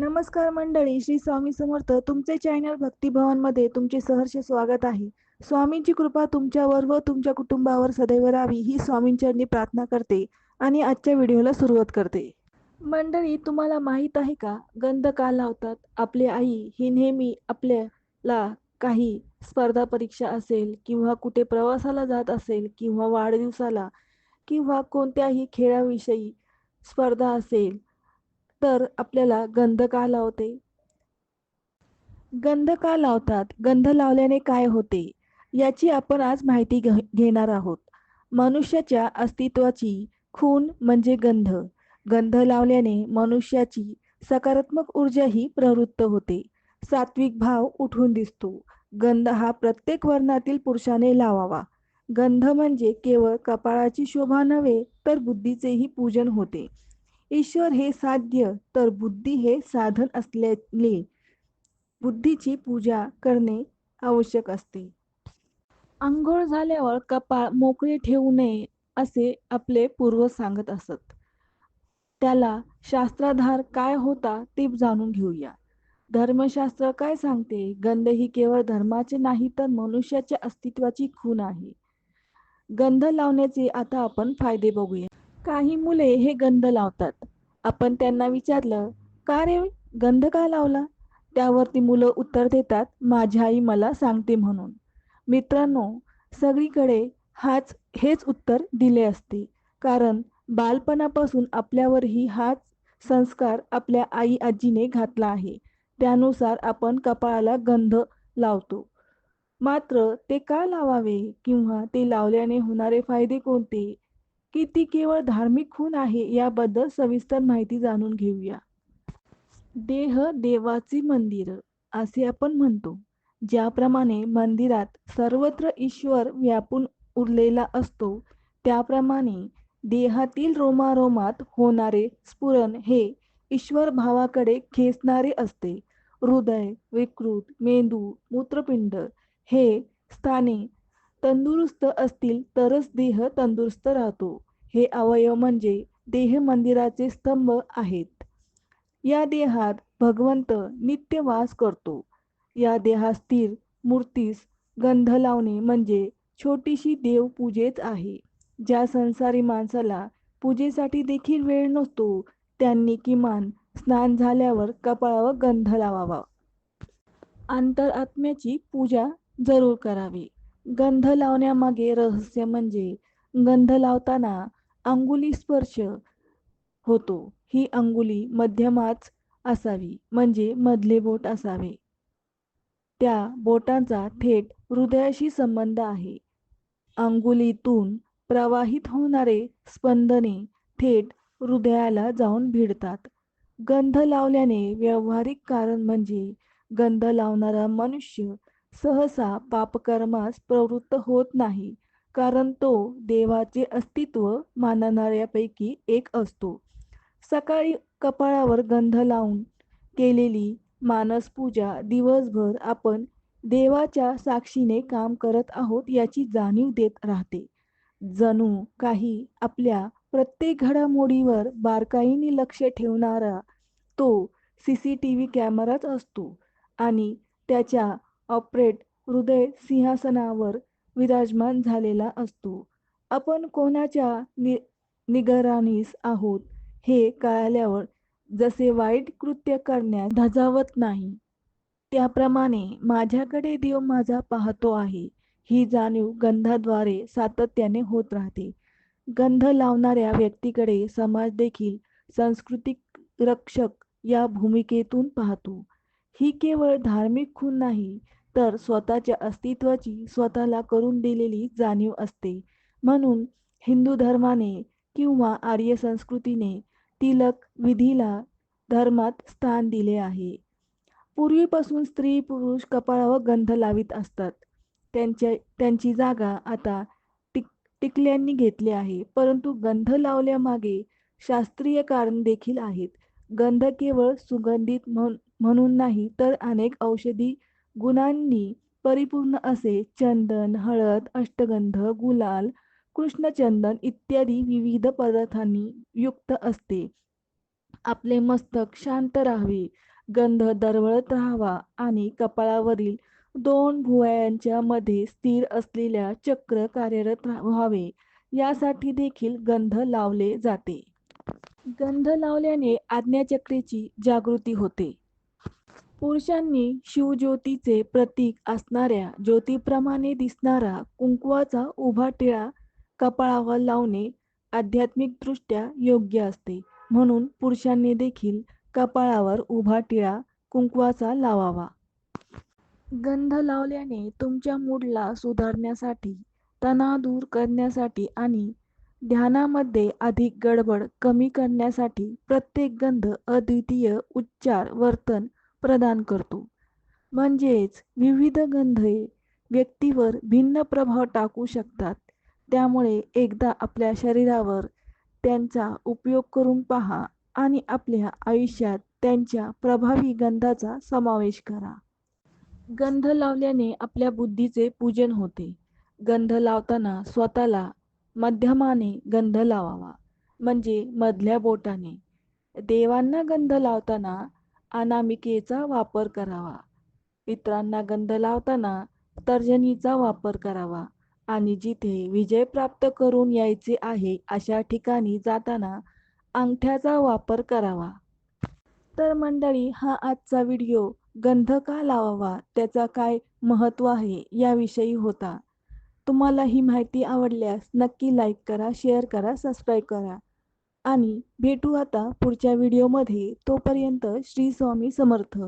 नमस्कार मंडळी श्री स्वामी समर्थ. तुमचे चॅनल भक्तिभवनमध्ये तुमचे सहर्ष स्वागत आहे. स्वामींची कृपा तुमच्यावर व तुमच्या कुटुंबावर सदैव राहावी ही स्वामींचरणी प्रार्थना करते आणि आजच्या व्हिडिओला सुरुवात करते. मंडळी तुम्हाला माहीत आहे का? गंध का लावतात? आपली आई ही नेहमी आपल्याला काही स्पर्धा परीक्षा असेल किंवा कुठे प्रवासाला जात असेल किंवा वाढदिवसाला किंवा कोणत्याही खेळाविषयी स्पर्धा असेल तर आपल्याला गंध का लावते? गंध का लावतात? गंध लावल्याने काय होते? याची आपण आज माहिती घेणार आहोत. मनुष्याच्या अस्तित्वाची खून म्हणजे गंध. गंध लावल्याने मनुष्याची सकारात्मक ऊर्जाही प्रवृत्त होते. सात्विक भाव उठून दिसतो. गंध हा प्रत्येक वर्णातील पुरुषाने लावावा. गंध म्हणजे केवळ कपाळाची शोभा नव्हे तर बुद्धीचेही पूजन होते. ईश्वर हे साध्य तर बुद्धी हे साधन असल्याने बुद्धीची पूजा करणे आवश्यक असते. आंघोळ झाल्यावर कपाळ मोकळे ठेवू नये असे आपले पूर्वज सांगत असत. त्याला शास्त्राधार काय होता ते जाणून घेऊया. धर्मशास्त्र काय सांगते? गंध ही केवळ धर्माचे नाही तर मनुष्याच्या अस्तित्वाची खून आहे. गंध लावण्याचे आता आपण फायदे बघूया. काही मुले हे गंध लावतात. आपण त्यांना विचारलं का रे? गंध का लावला? त्यावरती मुलं उत्तर देतात माझी आई मला सांगते म्हणून. मित्रांनो सगळीकडे हाच हेच उत्तर दिले असते. कारण बालपणापासून आपल्यावरही हाच संस्कार आपल्या आई आजीने घातला आहे. त्यानुसार आपण कपाळाला गंध लावतो. मात्र ते का लावावे किंवा ते लावल्याने होणारे फायदे कोणते? की ती केवळ धार्मिक खून आहे याबद्दल सविस्तर माहिती जाणून घेऊया. देह देवाची मंदिर असे आपण म्हणतो ज्याप्रमाणे मंदिरात सर्वत्र ईश्वर व्यापून उरलेला असतो त्याप्रमाणे देहातील रोमारोमात होणारे स्फुरण हे ईश्वर भावाकडे खेचणारे असते. हृदय विकृत मेंदू मूत्रपिंड हे स्थाने तंदुरुस्त असतील तरच देह तंदुरुस्त राहतो. हे अवयव म्हणजे देह मंदिराचे स्तंभ आहेत. या देहात भगवंत नित्य वास करतो. या देहा स्थिर मूर्तीस गंध लावणे म्हणजे छोटीशी देवपूजेच आहे. ज्या संसारी माणसाला पूजेसाठी देखील वेळ नसतो त्यांनी किमान स्नान झाल्यावर कपाळावर गंध लावावा. अंतरात्म्याची पूजा जरूर करावी. गंध लावण्यामागे रहस्य म्हणजे गंध लावताना अंगुली स्पर्श होतो. ही अंगुली मध्यमाच असावी म्हणजे मधले बोट असावे. त्या बोटांचा थेट हृदयाशी संबंध आहे. अंगुलीतून प्रवाहित होणारे स्पंदने थेट हृदयाला जाऊन भिडतात. गंध लावल्याने व्यावहारिक कारण म्हणजे गंध लावणारा मनुष्य सहसा पापकर्मास प्रवृत्त होत नाही कारण तो देवाचे अस्तित्व मानणाऱ्यापैकी एक असतो. सकाळी कपाळावर गंध लावून केलेली मानसपूजा दिवसभर आपण देवाच्या साक्षीने काम करत आहोत याची जाणीव देत राहते. जणू काही आपल्या प्रत्येक घडामोडीवर बारकाईने लक्ष ठेवणारा तो सी सी टी व्ही कॅमेराच असतो आणि त्याच्या ऑपरेट हृदय सिंहासनावर विराजमान झालेला असतो. आपण कोणाच्या नि निगराणीस आहोत हे कळाल्यावर जसे वाईट कृत्य करण्यास धजावत नाही त्याप्रमाणे माझ्याकडे देव माझा पाहतो आहे. ही जाणीव गंधाद्वारे सातत्याने होत राहते. गंध लावणाऱ्या व्यक्तीकडे समाज देखील सांस्कृतिक रक्षक या भूमिकेतून पाहतो. ही केवळ धार्मिक खून नाही तर स्वतःच्या अस्तित्वाची स्वतःला करून दिलेली जाणीव असते. म्हणून हिंदू धर्माने किंवा आर्य संस्कृतीने तिलक विधीला धर्मात स्थान दिले आहे. पूर्वीपासून स्त्री पुरुष कपाळावर गंध लावित असतात. त्यांच्या त्यांची जागा आता टिक टिकल्यांनी घेतली आहे. परंतु गंध लावल्यामागे शास्त्रीय कारण देखील आहेत. गंध केवळ सुगंधित म्हणून नाही तर अनेक औषधी गुणांनी परिपूर्ण असे चंदन हळद अष्टगंध गुलाल कृष्णचंदन इत्यादी विविध पदार्थांनी युक्त असते. आपले मस्तक शांत राहावे गंध दरवळत राहावा आणि कपाळावरील दोन भुवयांच्या मध्ये स्थिर असलेल्या चक्र कार्यरत रा- व्हावे. यासाठी देखील गंध लावले जाते. गंध लावल्याने आज्ञाचक्रेची जागृती होते. पुरुषांनी शिवज्योतीचे प्रतीक असणाऱ्या ज्योतीप्रमाणे दिसणारा कुंकवाचा उभा टिळा कपाळावर लावणे आध्यात्मिकदृष्ट्या योग्य असते. म्हणून पुरुषांनी देखील कपाळावर उभा टिळा कुंकवाचा लावावा. गंध लावल्याने तुमच्या मूडला सुधारण्यासाठी तणाव दूर करण्यासाठी आणि ध्यानामध्ये अधिक गडबड कमी करण्यासाठी प्रत्येक गंध अद्वितीय उच्चार वर्तन प्रदान करतो. म्हणजेच विविध गंधे व्यक्तीवर भिन्न प्रभाव टाकू शकतात. त्यामुळे एकदा आपल्या शरीरावर त्यांचा उपयोग करून पहा आणि आपल्या आयुष्यात त्यांच्या प्रभावी गंधाचा समावेश करा. गंध लावल्याने आपल्या बुद्धीचे पूजन होते. गंध लावताना स्वतःला मध्यमाने गंध लावावा. म्हणजे मधल्या बोटाने. देवांना गंध लावताना अनामिकेचा वापर करावा. इतरांना गंध लावताना तर्जनीचा वापर करावा. आणि जिथे विजय प्राप्त करून यायचे आहे अशा ठिकाणी जाताना अंगठ्याचा वापर करावा. तर मंडळी हा आजचा व्हिडिओ गंध का लावावा त्याचा काय महत्त्व आहे याविषयी होता. तुम्हाला ही माहिती आवडल्यास नक्की लाईक करा शेअर करा सबस्क्राईब करा. आणि भेटू आता पुढच्या व्हिडिओमध्ये तोपर्यंत श्री स्वामी समर्थ.